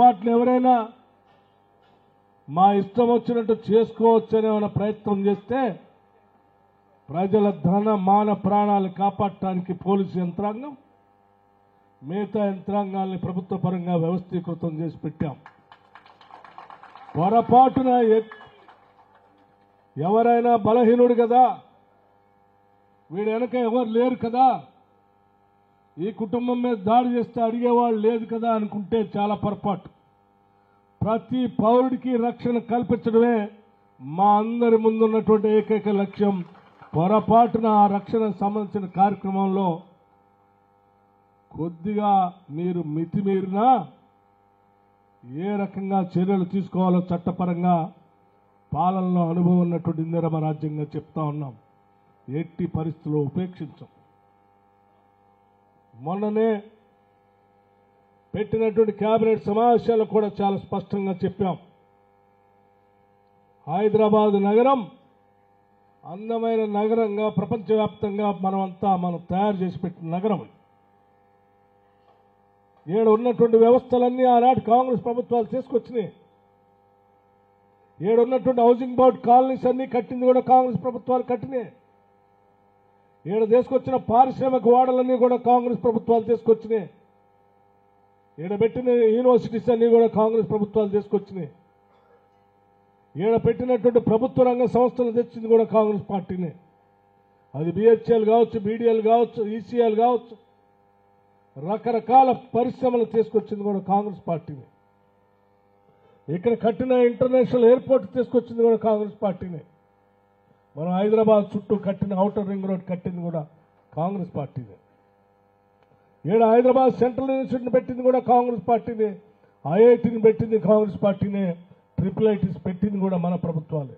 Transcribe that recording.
పొరపాట్లు ఎవరైనా మా ఇష్టం వచ్చినట్టు చేసుకోవచ్చు ఏమైనా ప్రయత్నం చేస్తే ప్రజల ధన మాన ప్రాణాలు కాపాడటానికి పోలీసు యంత్రాంగం మిగతా యంత్రాంగాల్ని ప్రభుత్వ పరంగా వ్యవస్థీకృతం చేసి పెట్టాం. పొరపాటున ఎవరైనా బలహీనుడు కదా వీడు వెనక ఎవరు లేరు కదా ఈ కుటుంబం మీద దాడి చేస్తే అడిగేవాళ్ళు లేదు కదా అనుకుంటే చాలా పొరపాటు. ప్రతి పౌరుడికి రక్షణ కల్పించడమే మా అందరి ముందున్నటువంటి ఏకైక లక్ష్యం. పొరపాటున ఆ రక్షణకు సంబంధించిన కార్యక్రమంలో కొద్దిగా మీరు మితిమీరినా ఏ రకంగా చర్యలు తీసుకోవాలో చట్టపరంగా పాలనలో అనుభవం ఉన్నటువంటి ఇందిరమ రాజ్యంగా చెప్తా ఉన్నాం. ఎట్టి పరిస్థితుల్లో ఉపేక్షించాం. మొన్ననే పెట్టినటువంటి క్యాబినెట్ సమావేశాలు కూడా చాలా స్పష్టంగా చెప్పాం. హైదరాబాద్ నగరం అందమైన నగరంగా ప్రపంచవ్యాప్తంగా మనమంతా మనం తయారు చేసి పెట్టిన నగరం ఏడు ఉన్నటువంటి వ్యవస్థలన్నీ ఆనాటి కాంగ్రెస్ ప్రభుత్వాలు తీసుకొచ్చినాయి ఏడు ఉన్నటువంటి హౌసింగ్ బోర్డ్ కాలనీస్ అన్నీ కట్టింది కూడా కాంగ్రెస్ ప్రభుత్వాలు కట్టినాయి. ఈడ తీసుకొచ్చిన పారిశ్రామిక వాడలన్నీ కూడా కాంగ్రెస్ ప్రభుత్వాలు తీసుకొచ్చినాయి. ఈడ పెట్టిన యూనివర్సిటీస్ అన్నీ కూడా కాంగ్రెస్ ప్రభుత్వాలు తీసుకొచ్చినాయి. ఈడ పెట్టినటువంటి ప్రభుత్వ రంగ సంస్థలు తెచ్చింది కూడా కాంగ్రెస్ పార్టీనే. అది బిహెచ్ఎల్ కావచ్చు బీడీఎల్ కావచ్చు ఈసీఎల్ కావచ్చు. రకరకాల పరిశ్రమలు తీసుకొచ్చింది కూడా కాంగ్రెస్ పార్టీనే. ఇక్కడ కట్టిన ఇంటర్నేషనల్ ఎయిర్పోర్ట్ తీసుకొచ్చింది కూడా కాంగ్రెస్ పార్టీనే. మనం హైదరాబాద్ చుట్టూ కట్టిన ఔటర్ రింగ్ రోడ్ కట్టింది కూడా కాంగ్రెస్ పార్టీనే ఈడ హైదరాబాద్ సెంట్రల్ యూనివర్సిటీని పెట్టింది కూడా కాంగ్రెస్ పార్టీనే. ఐఐటిని పెట్టింది కాంగ్రెస్ పార్టీనే. ట్రిపుల్ ఐటీస్ పెట్టింది కూడా మన ప్రభుత్వాలే.